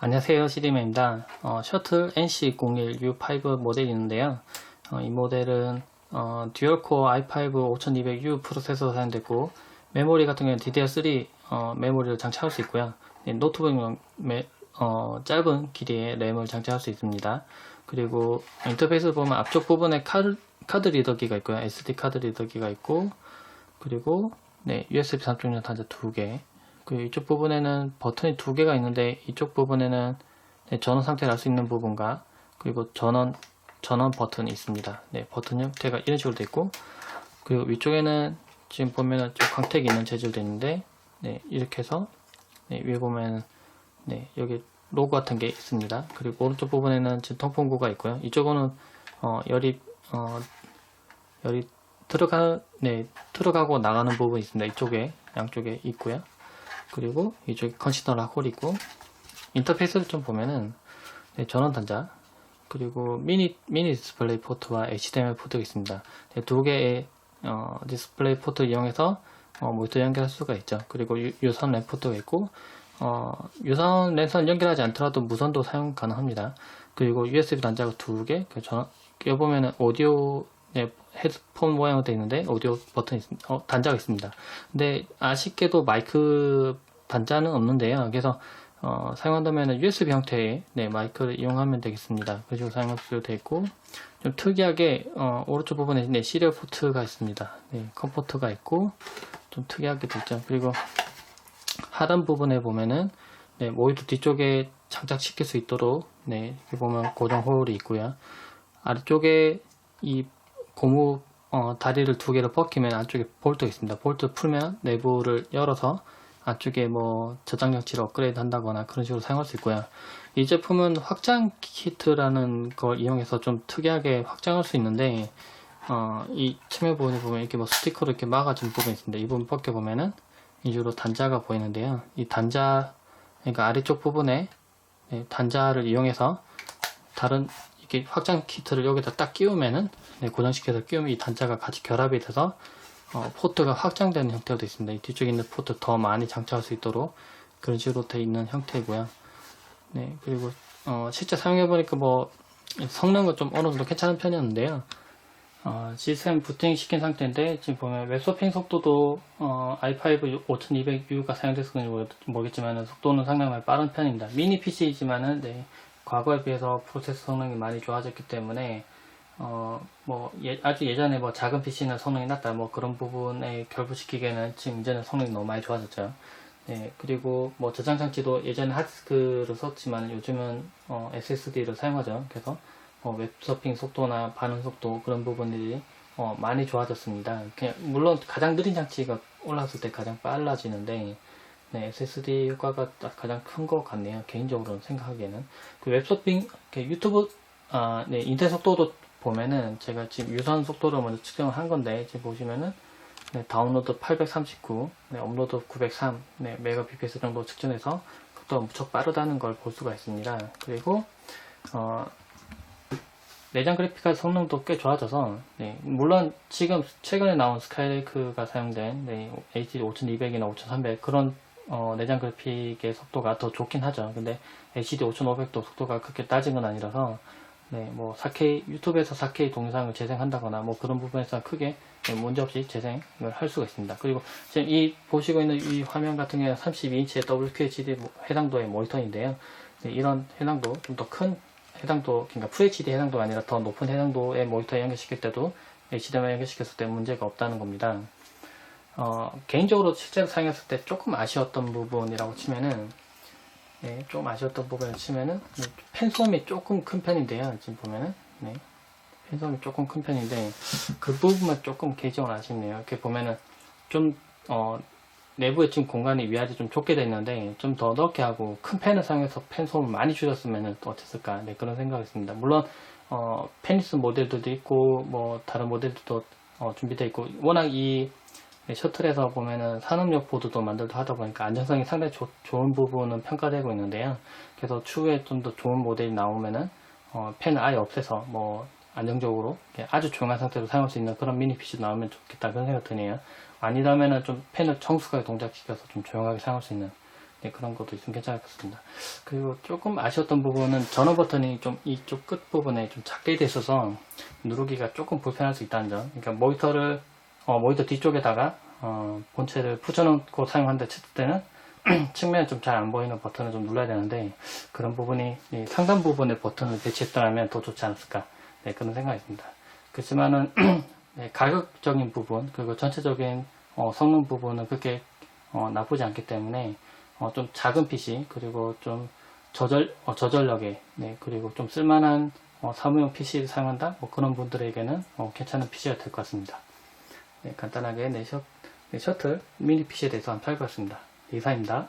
안녕하세요 시리맨입니다. 어, 셔틀 NC01U5 모델이 있는데요. 어, 이 모델은 어, 듀얼코어 i5 5200U 프로세서 사용되고 메모리 같은 경우는 DDR3 어, 메모리를 장착할 수 있고요. 네, 노트북용 메- 어, 짧은 길이의 램을 장착할 수 있습니다. 그리고 인터페이스 보면 앞쪽 부분에 카드, 카드 리더기가 있고요. SD 카드 리더기가 있고 그리고 네, USB 3.0 단자 2개 그 이쪽 부분에는 버튼이 두 개가 있는데 이쪽 부분에는 네, 전원 상태를 알 수 있는 부분과 그리고 전원 전원 버튼이 있습니다. 네, 버튼 형태가 이런 식으로 되어 있고 그리고 위쪽에는 지금 보면은 좀 광택이 있는 재질로 되어 있는데 네, 이렇게 해서 네, 위에 보면 네, 여기 로고 같은 게 있습니다. 그리고 오른쪽 부분에는 지금 통풍구가 있고요. 이쪽은 어, 열이 어, 열이 들어가 네 들어가고 나가는 부분이 있습니다. 이쪽에 양쪽에 있고요. 그리고 이쪽에 컨시더 라 홀이고 인터페이스를 좀 보면은 네, 전원 단자 그리고 미니 미니 디스플레이 포트와 HDMI 포트가 있습니다. 네, 두 개의 어, 디스플레이 포트 이용해서 어, 모니터 연결할 수가 있죠. 그리고 유, 유선 랜 포트가 있고 어, 유선 랜선 연결하지 않더라도 무선도 사용 가능합니다. 그리고 USB 단자가 두 개, 그 전, 여기 보면은 오디오 네, 헤드폰 모양으로 되어 있는데 오디오 버튼이 있, 어, 단자가 있습니다. 근데 아쉽게도 마이크 단자는 없는데요. 그래서 어, 사용한다면 USB 형태의 네, 마이크를 이용하면 되겠습니다. 식으로 사용할 수 되어 있고 좀 특이하게 어, 오른쪽 부분에 네, 시리얼 포트가 있습니다. 네, 컴포트가 있고 좀 특이하게 있죠. 그리고 하단 부분에 보면은 네, 모니터 뒤쪽에 장착시킬 수 있도록 네, 이렇게 보면 고정 홀이 있고요. 아래쪽에 이 고무 어, 다리를 두 개를 벗기면 안쪽에 볼트가 있습니다. 볼트 풀면 내부를 열어서 안쪽에 뭐 저장 장치를 업그레이드 한다거나 그런 식으로 사용할 수 있고요. 이 제품은 확장 키트라는 걸 이용해서 좀 특이하게 확장할 수 있는데 어, 이 측면 부분에 보면 이렇게 뭐 스티커로 이렇게 막아준 부분이 있습니다. 이 부분 벗겨 보면은 이 식으로 단자가 보이는데요. 이 단자 그러니까 아래쪽 부분에 네, 단자를 이용해서 다른 이렇게 확장 키트를 여기다 딱 끼우면은 네, 고정시켜서 끼우면 이 단자가 같이 결합이 돼서 어, 포트가 확장되는 형태로 되어 있습니다. 이 뒤쪽에 있는 포트 더 많이 장착할 수 있도록 그런 식으로 되어 있는 형태고요. 네, 그리고 어, 실제 사용해 보니까 뭐 성능은 좀 어느 정도 괜찮은 편이었는데요. 어, 시스템 부팅 시킨 상태인데 지금 보면 웹서핑 속도도 어, i5 5200U가 사용됐었는지 모르겠지만 속도는 상당히 빠른 편입니다. 미니 PC이지만은 네, 과거에 비해서 프로세서 성능이 많이 좋아졌기 때문에 어, 뭐, 예- 아주 예전에 뭐 작은 PC는 성능이 낮다, 뭐 그런 부분에 결부시키기에는 지금 이제는 성능이 너무 많이 좋아졌죠. 네, 그리고 뭐 저장 장치도 예전에 하드디스크를 썼지만 요즘은 어, SSD를 사용하죠. 그래서 어, 웹서핑 속도나 반응 속도 그런 부분들이 어, 많이 좋아졌습니다. 그냥 물론 가장 느린 장치가 올라왔을 때 가장 빨라지는데 네, SSD 효과가 딱 가장 큰 것 같네요. 개인적으로 생각하기에는 그 웹서핑 유튜브 아, 네, 인터넷 속도도 보면은 제가 지금 유선 속도를 먼저 측정을 한 건데 지금 보시면은 네, 다운로드 839, 네, 업로드 903, 네, 메가bps 정도 측정해서 속도가 무척 빠르다는 걸 볼 수가 있습니다. 그리고 어, 내장 그래픽 카드 성능도 꽤 좋아져서 네, 물론 지금 최근에 나온 스카이레이크가 사용된 네, HD 5200이나 5300 그런 어, 내장 그래픽의 속도가 더 좋긴 하죠. 근데 HD 5500도 속도가 그렇게 따진 건 아니라서 네, 뭐 4K 유튜브에서 4K 동영상을 재생한다거나 뭐 그런 부분에서 크게 네, 문제 없이 재생을 할 수가 있습니다. 그리고 지금 이 보시고 있는 이 화면 같은 경우는 32인치의 WQHD 모- 해당도의 모니터인데요. 네, 이런 해당도 좀 더 큰 해당도, 그러니까 FHD 해당도가 아니라 더 높은 해당도의 모니터에 연결시킬 때도 HDMI 연결시켰을 때 문제가 없다는 겁니다. 어, 개인적으로 실제로 사용했을 때 조금 아쉬웠던 부분이라고 치면은 네, 좀 아쉬웠던 부분을 치면은 네, 펜솜이 조금 큰 편인데요. 지금 보면은 네, 펜솜이 조금 큰 편인데 그 부분만 조금 개인적으로 아쉽네요. 이렇게 보면은 좀 어, 내부에 지금 공간이 위아래 좀 좁게 돼 있는데 좀 더 넓게 하고 큰 펜을 사용해서 펜솜을 많이 줄였으면 또 어땠을까 네, 그런 생각이 있습니다. 물론 어, 페니스 모델들도 있고 뭐 다른 모델들도 어, 준비되어 있고 워낙 이 네, 셔틀에서 보면은 산업용 보드도 만들다 하다 보니까 안정성이 상당히 좋- 좋은 부분은 평가되고 있는데요. 그래서 추후에 좀 더 좋은 모델이 나오면은 어, 펜을 아예 없애서 뭐 안정적으로 아주 조용한 상태로 사용할 수 있는 그런 미니 PC 나오면 좋겠다 그런 생각 드네요. 아니라면은 좀 펜을 정숙하게 동작시켜서 좀 조용하게 사용할 수 있는 네, 그런 것도 있으면 괜찮을 것 같습니다. 그리고 조금 아쉬웠던 부분은 전원 버튼이 좀 이쪽 끝 부분에 좀 작게 돼 있어서 누르기가 조금 불편할 수 있다는 점. 그러니까 모니터를 어, 모니터 뒤쪽에다가 어, 본체를 붙여놓고 사용한다 쳤을 때는 측면에 좀 잘 안 보이는 버튼을 좀 눌러야 되는데 그런 부분이 이 상단 부분에 버튼을 배치했더라면 더 좋지 않았을까 네, 그런 생각이 듭니다. 그렇지만은 네, 가격적인 부분 그리고 전체적인 어, 성능 부분은 그렇게 어, 나쁘지 않기 때문에 어, 좀 작은 PC 그리고 좀 저절 어, 저전력에 네, 그리고 좀 쓸만한 어, 사무용 PC를 사용한다 뭐 그런 분들에게는 어, 괜찮은 PC가 될 것 같습니다. 네, 간단하게 네, 셔, 네, 셔틀 미니 PC에 대해서 한번 살펴봤습니다. 이상입니다.